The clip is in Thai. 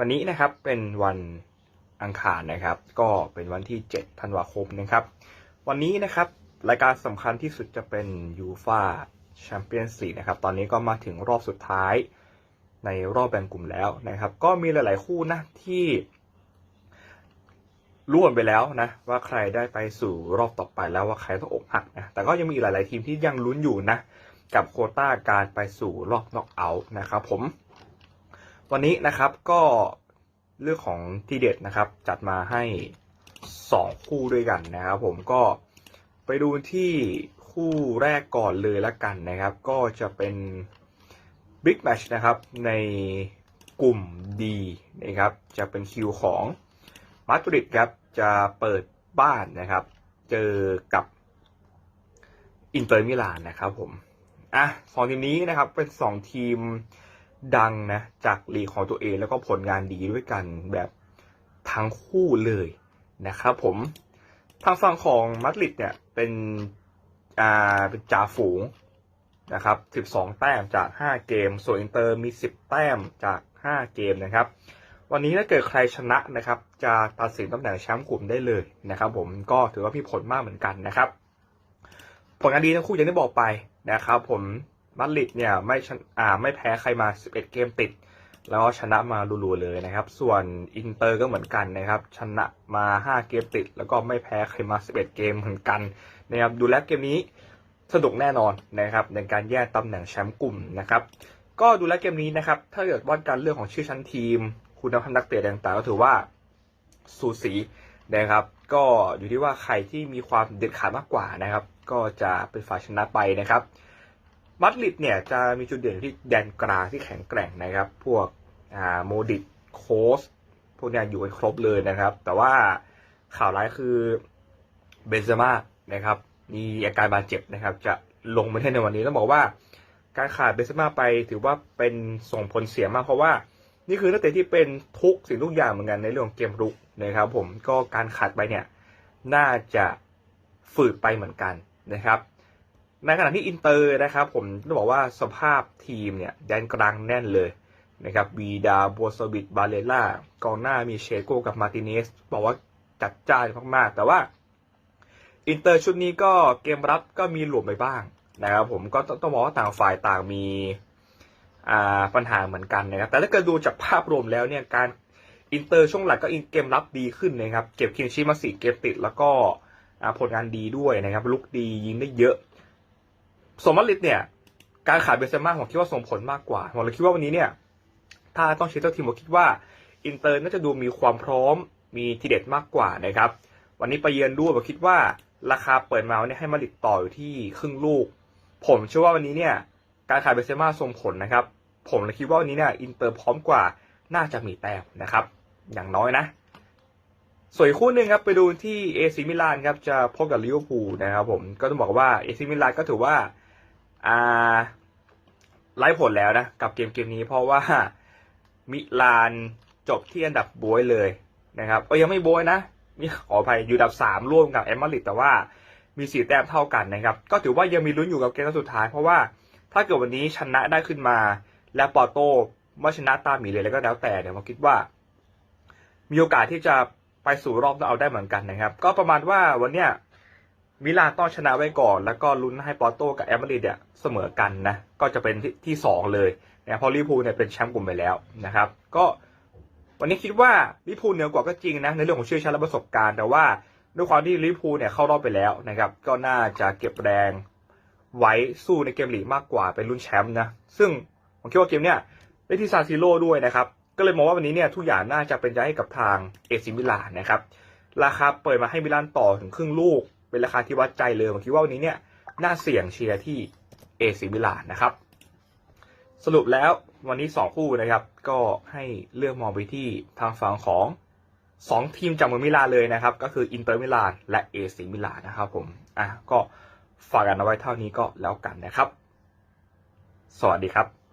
วันนี้นะครับเป็นวันอังคารนะครับ ก็เป็นวันที่7ธันวาคมนะครับ วันนี้นะครับรายการสำคัญที่สุดจะเป็นยูฟาแชมเปี้ยนส์ลีกนะครับ ตอนนี้ก็มาถึงรอบสุดท้ายในรอบแบ่งกลุ่มแล้วนะครับ ก็มีหลาย ๆ คู่นะที่ร่วนไปแล้วนะว่าใครได้ไปสู่รอบต่อไปแล้วว่าใครต้องอกหักนะแต่ก็ยังมีอีกหลาย ๆ ทีมที่ยังลุ้นอยู่นะ กับโคต้าการไปสู่รอบน็อกเอาท์นะครับผม วันนี้นะครับก็เรื่องของทีเด็ดนะครับ จัดมาให้ 2 คู่ด้วยกันนะครับผมก็ไปดูที่คู่แรกก่อนเลยละกันนะครับ ก็จะเป็นบิ๊กแมชนะครับในกลุ่ม D นะครับ จะเป็นคิวของมาดริดครับ จะเปิดบ้านนะครับ เจอกับอินเตอร์มิลานนะครับผม อะสองทีมนี้นะครับเป็นสองทีม ดังนะจากลีกของตัวเองแล้วก็ผลงานดีด้วยกันแบบทั้งคู่เลยนะครับผมทางฝั่งของมาดริดเนี่ยเป็นอ่าเป็นจ่าฝูงนะครับ 12 แต้มจาก 5 เกม ส่วนอินเตอร์มี 10 แต้มจาก 5 เกมนะครับ วันนี้ถ้าเกิดใครชนะนะครับ จะตัดสินตำแหน่งแชมป์กลุ่มได้เลยนะครับ ผมก็ถือว่ามีผลมากเหมือนกันนะครับ ผลงานดีทั้งคู่อย่างที่บอกไปนะครับ ผม มาดริดเนี่ยไม่ชนะอ่าไม่แพ้ใครมา 11 เกมติด แล้วชนะมารัวๆเลยนะครับ ส่วนอินเตอร์ก็เหมือนกันนะครับ ชนะมา 5 เกมติด แล้วก็ไม่แพ้ใครมา 11 เกมเหมือนกันนะครับ ดูแลเกมนี้สนุกแน่นอนนะครับ ในการแย่งตำแหน่งแชมป์กลุ่มนะครับ ก็ดูแลเกมนี้นะครับ ถ้าเกิดวัดกันเรื่องของชื่อชั้นทีม คุณภาพนักเตะต่างๆก็ถือว่าสูสีนะครับ ก็อยู่ที่ว่าใครที่มีความเด็ดขาดมากกว่านะครับ ก็จะเป็นฝ่ายชนะไปนะครับ มาดริดเนี่ยจะมีจุดเด่นที่แดนกลางที่แข็งแกร่งนะครับ พวกอ่าโมดิตโคสพวกนี้อยู่กันครบเลยนะครับ แต่ว่าข่าวร้ายคือเบนเซม่านะครับ มีอาการบาดเจ็บนะครับ จะลงมาเล่นในวันนี้ต้องบอกว่า การขาดเบนเซม่าไปถือว่าเป็นส่งผลเสียมากเพราะว่า นี่คือนักเตะที่เป็นทุกสิ่งทุกอย่างเหมือนกันในเรื่องเกมรุกนะครับ ผมก็การขาดไปเนี่ยน่าจะฝืดไปเหมือนกันนะครับ ในขณะที่อินเตอร์นะครับ ผมต้องบอกว่าสภาพทีมเนี่ยแดนกลางแน่นเลยนะครับวีดาบัวสวิตบาเลล่ากองหน้ามีเชโกกับมาร์ติเนสบอกว่าจัดจ้านมากๆ แต่ว่าอินเตอร์ชุดนี้ก็เกมรับก็มีหลวมไปบ้างนะครับผมก็ต้องบอกว่าต่างฝ่ายต่างมีปัญหาเหมือนกันนะครับแต่ถ้าเกิดดูจากภาพรวมแล้วเนี่ยการอินเตอร์ช่วงหลังก็เกมรับดีขึ้นนะครับ เก็บคินชีมาสี่เกมติดแล้วก็ผลงานดีด้วยนะครับลุกดียิงได้เยอะ สมมาริดเนี่ย การขายเบนเซม่าผมคิดว่าส่งผลมากกว่าผมเลยคิดว่าวันนี้เนี่ยถ้าต้องเชียร์เจ้าทีมผมคิดว่าอินเตอร์น่าจะดูมีความพร้อมมีทีเด็ดมากกว่านะครับ วันนี้ไปเยือนด้วยผมคิดว่าราคาเปิดมาเนี่ยให้มาริดต่ออยู่ที่ครึ่งลูก ผมเชื่อว่าวันนี้เนี่ย การขายเบนเซม่าส่งผลนะครับ ผมเลยคิดว่าวันนี้เนี่ยอินเตอร์พร้อมกว่าน่าจะมีแต้มนะครับ อย่างน้อยนะส่วนคู่หนึ่งครับไปดูที่เอซิมิลานครับจะพบกับลิเวอร์พูลนะครับผมก็ต้องบอกว่าเอซิมิลานก็ถือว่า อ่าไล่ผลแล้วนะกับเกมเกมนี้เพราะว่ามิลานจบที่อันดับบวยเลยนะครับเออยังไม่บวยนะมีขออภัยอยู่อันดับสามร่วมกับแอมมาริดแต่ว่ามีสี่แต้มเท่ากันนะครับ ก็ถือว่ายังมีลุ้นอยู่กับเกมนัดสุดท้าย เพราะว่าถ้าเกิดวันนี้ชนะได้ขึ้นมา และปอร์โต้ไม่ชนะตามหมีเลยแล้วก็แล้วแต่เนี่ยผมคิดว่า มีโอกาสที่จะไปสู่รอบเอาได้เหมือนกันนะครับ ก็ประมาณว่าวันเนี้ย มิลานต้องชนะไว้ก่อน แล้วก็ลุ้นให้ปอร์โตกับแอมมาริดเนี่ยเสมอกันนะก็จะเป็นที่ที่สองเลยนะเพราะลิพูเนี่ยเป็นแชมป์กลุ่มไปแล้วนะครับ ก็วันนี้คิดว่าลิพูเหนือกว่าก็จริงนะในเรื่องของชื่อชั้นและประสบการณ์ แต่ว่าด้วยความที่ลิพูเนี่ยเข้ารอบไปแล้วนะครับ ก็น่าจะเก็บแรงไว้สู้ในเกมลีกมากกว่าเป็นลุ้นแชมป์นะซึ่งผมคิดว่าเกมเนี่ยได้ที่ซานซิโร่ด้วยนะครับก็เลยมองว่าวันนี้เนี่ยทุกอย่างน่าจะเป็นใจให้กับทางเอซิมิลานนะครับราคาเปิดมาให้มิลานต่อถึงครึ่งลูก เป็นราคาที่วัดใจเลยผมคิดว่าวันนี้เนี่ยน่าเสี่ยงเชียร์ที่เอซิมิลานนะครับ สรุปแล้ววันนี้สองคู่นะครับ ก็ให้เลือกมองไปที่ทางฝั่งของสองทีมจากเมืองมิลานเลยนะครับ ก็คืออินเตอร์มิลานและเอซิมิลานนะครับผมอะก็ฝากกันเอาไว้เท่านี้ก็แล้วกันนะครับ สวัสดีครับ